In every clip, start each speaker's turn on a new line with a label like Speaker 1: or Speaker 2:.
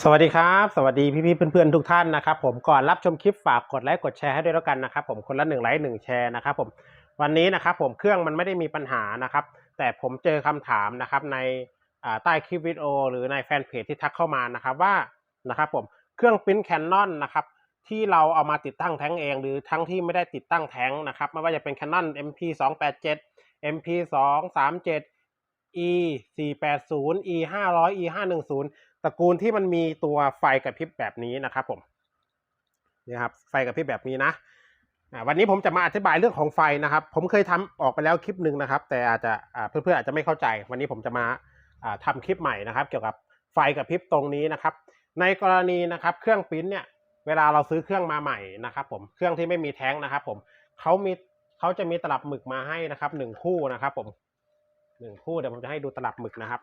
Speaker 1: สวัสดีครับ สวัสดีพี่ๆเพื่อนๆทุกท่านนะครับผมก่อนรับชมคลิปฝากกดไลค์กดแชร์ให้ด้วยแล้วกันนะครับผมคนละหนึ่งไลค์หนึ่งแชร์นะครับผมวันนี้นะครับผมเครื่องมันไม่ได้มีปัญหานะครับ แต่ผมเจอคำถามนะครับในใต้คลิปวิดีโอ หรือในแฟนเพจที่ทักเข้ามานะครับว่านะครับผมเครื่องปริ้นแคนนอนนะครับที่เราเอามาติดตั้งแท้งเอง หรือทั้งที่ไม่ได้ติดตั้งแท้งนะครับไม่ว่าจะเป็น Canon MP 2 8 7 MP 2 3 7 E 4 8 0 E 5 0 0 E 5 1 0 ตระกูลที่มันมีตัวไฟกระพริบแบบนี้นะครับผมนี่ครับไฟกระพริบแบบนี้นะวันนี้ผมจะมาอธิบายเรื่องของไฟนะครับ ผมเคยทำออกไปแล้วคลิปหนึ่งนะครับ แต่อาจจะเพื่อนๆอาจจะไม่เข้าใจ วันนี้ผมจะมาอ่าทำคลิปใหม่นะครับ เกี่ยวกับไฟกระพริบตรงนี้นะครับ ในกรณีนะครับเครื่องปิ้นเนี่ยเวลาเราซื้อเครื่องมาใหม่นะครับ ผมเครื่องที่ไม่มีแท้งนะครับ ผมเขามีเขาจะมีตลับหมึกมาให้นะครับหนึ่งคู่นะครับ ผมหนึ่งคู่เดี๋ยวผมจะให้ดูตลับหมึกนะครับ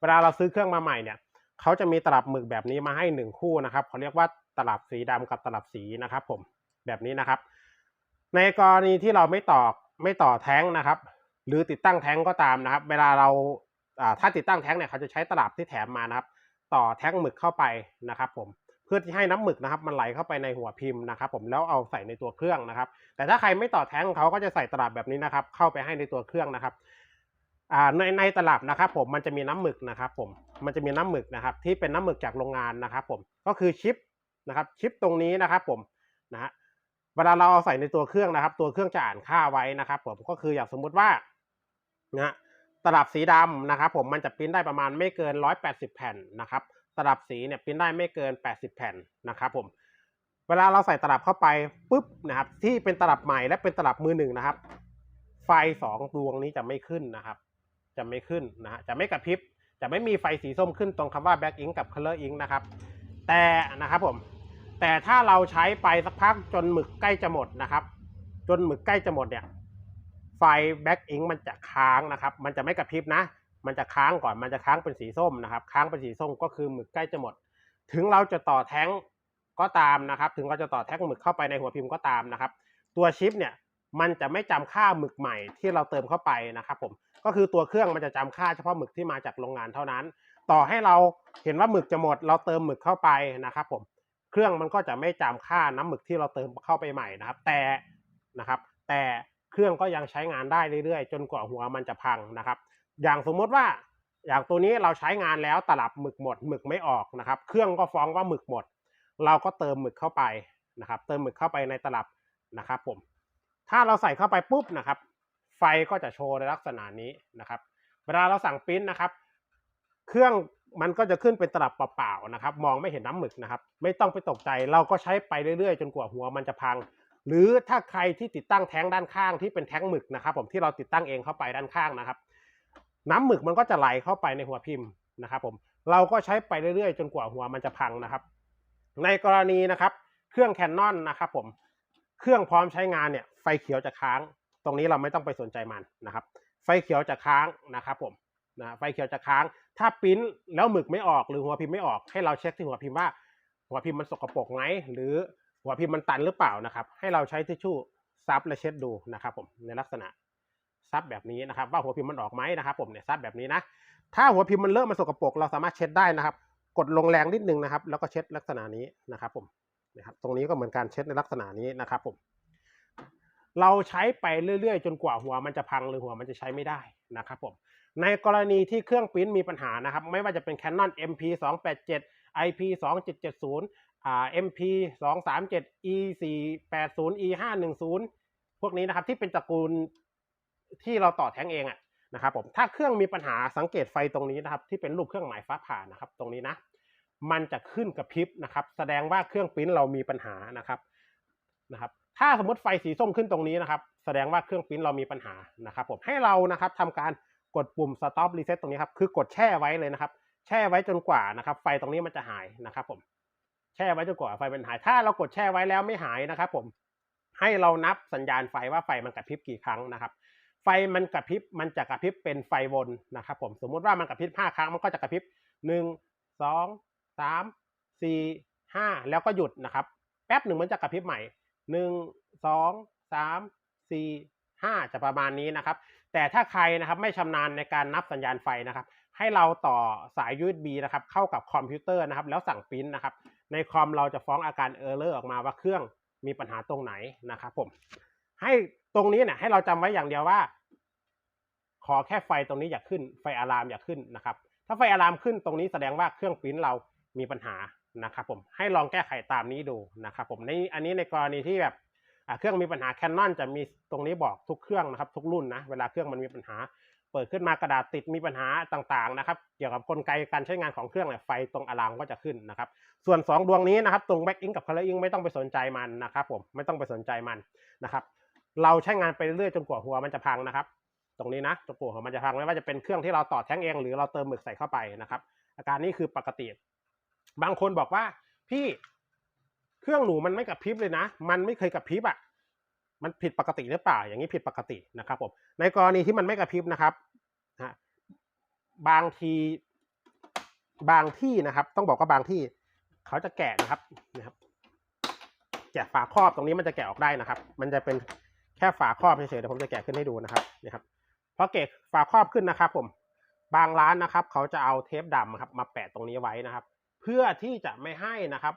Speaker 1: เวลาเราซื้อเครื่องมาใหม่เนี่ย เขาจะมีตลับหมึกแบบนี้มาให้หนึ่งคู่นะครับเขาเรียกว่าตลับสีดำกับตลับสีนะครับ ผมแบบนี้นะครับ ในกรณีที่เราไม่ต่อไม่ต่อแท้งนะครับ หรือติดตั้งแท้งก็ตามนะครับ เวลาเราถ้าติดตั้งแท้งเนี่ยเขาจะใช้ตลับที่แถมมานะครับ ต่อแท้งหมึกเข้าไปนะครับ ผมเพื่อที่ให้น้ำหมึกนะครับ มันไหลเข้าไปในหัวพิมพ์นะครับ ผมแล้วเอาใส่ในตัวเครื่องนะครับ แต่ถ้าใครไม่ต่อแท้งเขาก็จะใส่ตลับแบบนี้นะครับ เข้าไปให้ในตัวเครื่องนะครับ ในในตลับนะครับผมมันจะมีน้ำหมึกนะครับผมมันจะมีน้ำหมึกนะครับ ที่เป็นน้ำหมึกจากโรงงานนะครับ ผมก็คือชิปนะครับ ชิปตรงนี้นะครับ ผมนะฮะเวลาเราเอาใส่ในตัวเครื่องนะครับ ตัวเครื่องจะอ่านค่าไว้นะครับ ผมก็คืออย่างสมมุติว่านะฮะตลับสีดำนะครับ ผมมันจะปริ้นได้ประมาณไม่เกิน 180 แผ่นนะครับตลับสีเนี่ยปริ้นได้ไม่เกิน 80 แผ่นนะครับผมเวลาเราใส่ตลับเข้าไปปุ๊บนะครับ ที่เป็นตลับใหม่และเป็นตลับมือหนึ่งนะครับ ไฟสองดวงนี้จะไม่ขึ้นนะครับ จะไม่ขึ้นนะฮะจะไม่กระพริบ จะไม่มีไฟสีส้มขึ้นตรงคำว่า back ink กับ color ink นะครับ แต่นะครับผม แต่ถ้าเราใช้ไปสักพักจนหมึกใกล้จะหมดนะครับ จนหมึกใกล้จะหมดเนี่ย ไฟ back ink มันจะค้างนะครับ มันจะไม่กระพริบนะ มันจะค้างก่อน มันจะค้างเป็นสีส้มนะครับ ค้างเป็นสีส้มก็คือหมึกใกล้จะหมด ถึงเราจะต่อแท้งก็ตามนะครับ ถึงเราจะต่อแท้งหมึกเข้าไปในหัวพิมพ์ก็ตามนะครับ ตัวชิปเนี่ย มันจะไม่จำค่าหมึกใหม่ที่เราเติมเข้าไปนะครับผมก็คือตัวเครื่องมันจะจำค่าเฉพาะหมึกที่มาจากโรงงานเท่านั้น ต่อให้เราเห็นว่าหมึกจะหมด เราเติมหมึกเข้าไปนะครับผมเครื่องมันก็จะไม่จำค่าน้ำหมึกที่เราเติมเข้าไปใหม่นะครับ แต่นะครับแต่เครื่องก็ยังใช้งานได้เรื่อยๆ จนกว่าหัวมันจะพังนะครับ อย่างสมมติว่าอย่างตัวนี้เราใช้งานแล้วตลับหมึกหมดหมึกไม่ออกนะครับ เครื่องก็ฟ้องว่าหมึกหมด เราก็เติมหมึกเข้าไปนะครับ เติมหมึกเข้าไปในตลับนะครับผม ถ้าเราใส่เข้าไปปุ๊บนะครับ ไฟก็จะโชว์ในลักษณะนี้นะครับ เวลาเราสั่งปริ้นนะครับ เครื่องมันก็จะขึ้นเป็นตลับเปล่าๆนะครับ มองไม่เห็นน้ำหมึกนะครับ ไม่ต้องไปตกใจเราก็ใช้ไปเรื่อยๆ จนกว่าหัวมันจะพัง หรือถ้าใครที่ติดตั้งแท้งด้านข้างที่เป็นแท้งหมึกนะครับ ผมที่เราติดตั้งเองเข้าไปด้านข้างนะครับ น้ำหมึกมันก็จะไหลเข้าไปในหัวพิมพ์นะครับผมเราก็ใช้ไปเรื่อยๆ จนกว่าหัวมันจะพังนะครับ ในกรณีนะครับ เครื่องแคนนอนนะครับผม เครื่องพร้อมใช้งานเนี่ยไฟเขียวจะค้าง ตรงนี้เราไม่ต้องไปสนใจมันนะครับ ไฟเขียวจะค้างนะครับผมนะไฟเขียวจะค้าง ถ้าปิ้นแล้วหมึกไม่ออกหรือหัวพิมพ์ไม่ออก ให้เราเช็คที่หัวพิมพ์ว่า หัวพิมพ์มันสกปรกไหมหรือหัวพิมพ์มันตันหรือเปล่านะครับ ให้เราใช้ทิชชู่ซับและเช็ดดูนะครับผมในลักษณะซับแบบนี้นะครับ ว่าหัวพิมพ์มันออกไหมนะครับ ผมเนี่ยซับแบบนี้นะถ้าหัวพิมพ์มันเลอะมันสกปรกเราสามารถเช็ดได้นะครับ กดลงแรงนิดนึงนะครับ แล้วก็เช็ดลักษณะนี้นะครับผม นะครับตรงนี้ก็เหมือนการเช็ดในลักษณะนี้นะครับผมเราใช้ไปเรื่อยๆ จนกว่าหัวมันจะพังหรือหัวมันจะใช้ไม่ได้นะครับผมในกรณีที่เครื่องปริ้นมีปัญหานะครับ ไม่ว่าจะเป็น Canon MP 2 8 7 IP 2 7 7 0อ่า MP 2 3 7 E 4 8 0 E 5 1 0พวกนี้นะครับที่เป็นตระกูลที่เราต่อแท้งเองอะนะครับผมถ้าเครื่องมีปัญหาสังเกตไฟตรงนี้นะครับ ที่เป็นรูปเครื่องหมายฟ้าผ่านะครับ ตรงนี้นะ มันจะขึ้นกระพริบนะครับ แสดงว่าเครื่องปริ้นเรามีปัญหานะครับนะครับ ถ้าสมมติไฟสีส้มขึ้นตรงนี้นะครับ แสดงว่าเครื่องปริ้นเรามีปัญหานะครับผมให้เรานะครับทำการกดปุ่ม stop reset ตรงนี้ครับคือกดแช่ไว้เลยนะครับ แช่ไว้จนกว่านะครับ ไฟตรงนี้มันจะหายนะครับ ผม แช่ไว้จนกว่าไฟมันหาย ถ้าเรากดแช่ไว้แล้วไม่หายนะครับ ผมให้เรานับสัญญาณไฟว่าไฟมันกระพริบกี่ครั้งนะครับไฟมันกระพริบมันจะกระพริบเป็นไฟวนนะครับ ผมสมมุติว่ามันกระพริบห้าครั้งมันก็จะกระพริบหนึ่ง สามสี่ห้าแล้วก็หยุดนะครับ แป๊บหนึ่งมันจะกระพริบใหม่หนึ่งสองสามสี่ห้าจะประมาณนี้นะครับ แต่ถ้าใครนะครับไม่ชำนาญในการนับสัญญาณไฟนะครับ ให้เราต่อสาย USB นะครับ เข้ากับคอมพิวเตอร์นะครับ แล้วสั่งปริ้นนะครับ ในคอมเราจะฟ้องอาการเออร์เลอร์ออกมาว่าเครื่องมีปัญหาตรงไหนนะครับผม ให้ตรงนี้เนี่ยให้เราจำไว้อย่างเดียวว่า ขอแค่ไฟตรงนี้อย่าขึ้น ไฟอะลามอย่าขึ้นนะครับ ถ้าไฟอะลามขึ้นตรงนี้แสดงว่าเครื่องปิ้นเรา มีปัญหานะครับผมให้ลองแก้ไขตามนี้ดูนะครับผมในอันนี้ในกรณีที่แบบเครื่องมีปัญหา Canon จะมีตรงนี้บอกทุกเครื่องนะครับ ทุกรุ่นนะเวลาเครื่องมันมีปัญหา เปิดขึ้นมากระดาษติดมีปัญหาต่างๆนะครับ เกี่ยวกับกลไกการใช้งานของเครื่องเนี่ยไฟตรงอะลามก็จะขึ้นนะครับ ส่วน 2 ดวงนี้นะครับ ตรง back ink กับ color ink ไม่ต้องไปสนใจมันนะครับ ผมไม่ต้องไปสนใจมันนะครับ เราใช้งานไปเรื่อยๆจนกว่าหัวมันจะพังนะครับ ตรงนี้นะจนกว่าหัวมันจะพังไม่ว่าจะเป็นเครื่องที่เราต่อแท้งเอง หรือเราเติมหมึกใส่เข้าไปนะครับ อาการนี้คือปกติ บางคนบอกว่า พี่เครื่องหนูมันไม่กระพริบเลยนะ มันไม่เคยกระพริบอะมันผิดปกติหรือเปล่า อย่างนี้ผิดปกตินะครับผมในกรณีที่มันไม่กระพริบนะครับฮะบางทีบางที่นะครับ ต้องบอกว่าบางที่ เขาจะแกะนะครับนะครับแกะฝาครอบตรงนี้มันจะแกะออกได้นะครับ มันจะเป็นแค่ฝาครอบเฉยๆเดี๋ยวผมจะแกะขึ้นให้ดูนะครับนี่ครับพอแกะฝาครอบขึ้นนะครับ ผม บางร้านนะครับ เขาจะเอาเทปดำครับ มาแปะตรงนี้ไว้นะครับ เพื่อที่จะไม่ให้นะครับ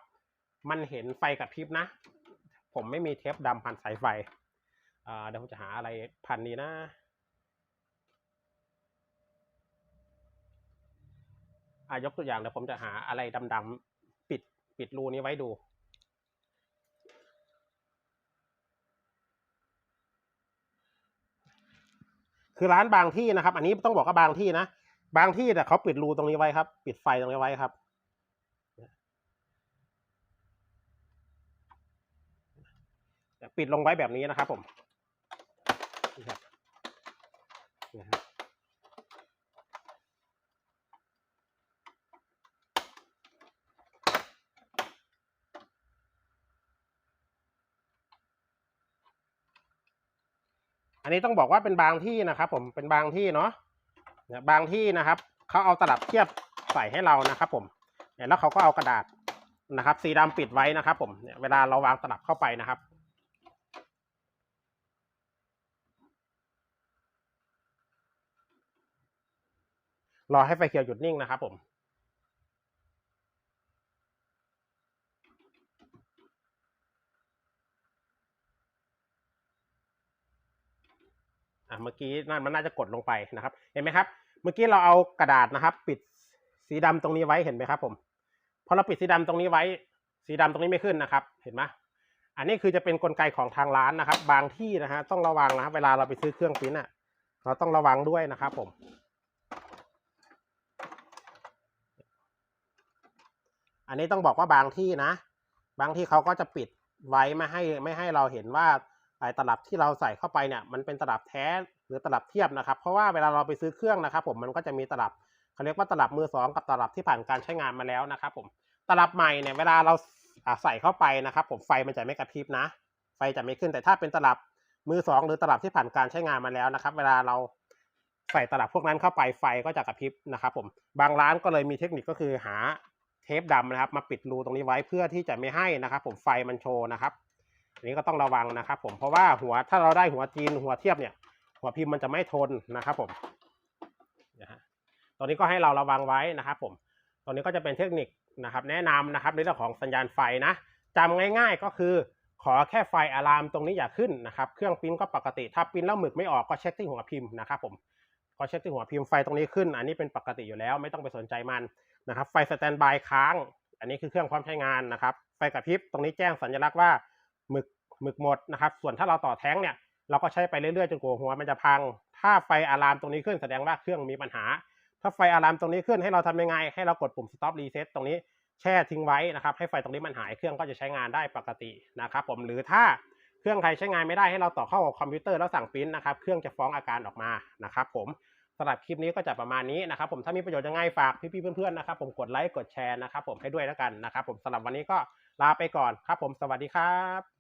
Speaker 1: มันเห็นไฟกับพริบนะ ผมไม่มีเทปดำพันสายไฟเดี๋ยวผมจะหาอะไรพันนี้นะอายกตัวอย่างเดี๋ยวผมจะหาอะไรดำๆปิดปิดรูนี้ไว้ดูคือร้านบางที่นะครับ อันนี้ต้องบอกว่าบางที่นะ บางที่แต่เขาปิดรูตรงนี้ไว้ครับ ปิดไฟตรงนี้ไว้ครับ ปิดลงไว้แบบนี้นะครับผมนี่ครับนี่ครับอันนี้ต้องบอกว่าเป็นบางที่นะครับ ผมเป็นบางที่เนาะเนี่ยบางที่นะครับเขาเอาตลับเทียบใส่ให้เรานะครับ ผมเนี่ยแล้วเขาก็เอากระดาษนะครับ สีดำปิดไว้นะครับ ผมเนี่ยเวลาเราวางตลับเข้าไปนะครับ รอให้ไฟเขียวหยุดนิ่งนะครับผมอะเมื่อกี้นั่นมันน่าจะกดลงไปนะครับ เห็นไหมครับ เมื่อกี้เราเอากระดาษนะครับ ปิดสีดำตรงนี้ไว้เห็นไหมครับ ผม พอเราปิดสีดำตรงนี้ไว้ สีดำตรงนี้ไม่ขึ้นนะครับ เห็นไหมอันนี้คือจะเป็นกลไกของทางร้านนะครับ บางที่นะฮะต้องระวังนะเวลาเราไปซื้อเครื่องปริ้นอะ เราต้องระวังด้วยนะครับผม อันนี้ต้องบอกว่าบางที่นะ บางที่เขาก็จะปิดไว้ไม่ให้ไม่ให้เราเห็นว่าไอ้ตลับที่เราใส่เข้าไปเนี่ยมันเป็นตลับแท้หรือตลับเทียบนะครับ เพราะว่าเวลาเราไปซื้อเครื่องนะครับ ผมมันก็จะมีตลับเขาเรียกว่าตลับมือสองกับตลับที่ผ่านการใช้งานมาแล้วนะครับ ผมตลับใหม่เนี่ยเวลาเราอ่าใส่เข้าไปนะครับ ผมไฟมันจะไม่กระพริบนะ ไฟจะไม่ขึ้นแต่ถ้าเป็นตลับมือสองหรือตลับที่ผ่านการใช้งานมาแล้วนะครับ เวลาเราใส่ตลับพวกนั้นเข้าไปไฟก็จะกระพริบนะครับ ผมบางร้านก็เลยมีเทคนิคก็คือหา เทปดำนะครับ มาปิดรูตรงนี้ไว้เพื่อที่จะไม่ให้นะครับ ผมไฟมันโชว์นะครับอันนี้ก็ต้องระวังนะครับ ผมเพราะว่าหัวถ้าเราได้หัวจีนหัวเทียบเนี่ย หัวพิมพ์มันจะไม่ทนนะครับ ผมนะฮะตอนนี้ก็ให้เราระวังไว้นะครับ ผมตอนนี้ก็จะเป็นเทคนิคนะครับ แนะนำนะครับในเรื่องของสัญญาณไฟนะจำง่ายๆก็คือขอแค่ไฟอะลามตรงนี้อย่าขึ้นนะครับ เครื่องปิ้นก็ปกติ ถ้าปิ้นแล้วหมึกไม่ออกก็เช็คที่หัวพิมพ์นะครับ ผมก็เช็คที่หัวพิมพ์ไฟตรงนี้ขึ้น อันนี้เป็นปกติอยู่แล้ว ไม่ต้องไปสนใจมัน นะครับ ไฟสแตนบายค้าง อันนี้คือเครื่องพร้อมใช้งานนะครับ ไฟกระพริบตรงนี้แจ้งสัญลักษณ์ว่าหมึกหมึกหมดนะครับ ส่วนถ้าเราต่อแท้งเนี่ยเราก็ใช้ไปเรื่อยๆจนกว่าหัวมันจะพัง ถ้าไฟอะลามตรงนี้ขึ้นแสดงว่าเครื่องมีปัญหา ถ้าไฟอะลามตรงนี้ขึ้นให้เราทำยังไง ให้เรากดปุ่ม stop reset ตรงนี้แช่ทิ้งไว้นะครับให้ไฟตรงนี้มันหายเครื่องก็จะใช้งานได้ปกตินะครับผมหรือถ้าเครื่องใครใช้งานไม่ได้ให้เราต่อเข้ากับคอมพิวเตอร์แล้วสั่งปริ้นนะครับเครื่องจะฟ้องอาการออกมานะครับผม สำหรับคลิปนี้ก็จะประมาณนี้นะครับ ผมถ้ามีประโยชน์ยังไงฝากพี่ๆเพื่อนๆนะครับผมกดไลค์กดแชร์นะครับ ผมให้ด้วยแล้วกันนะครับ ผมสำหรับวันนี้ก็ลาไปก่อนครับ ผมสวัสดีครับ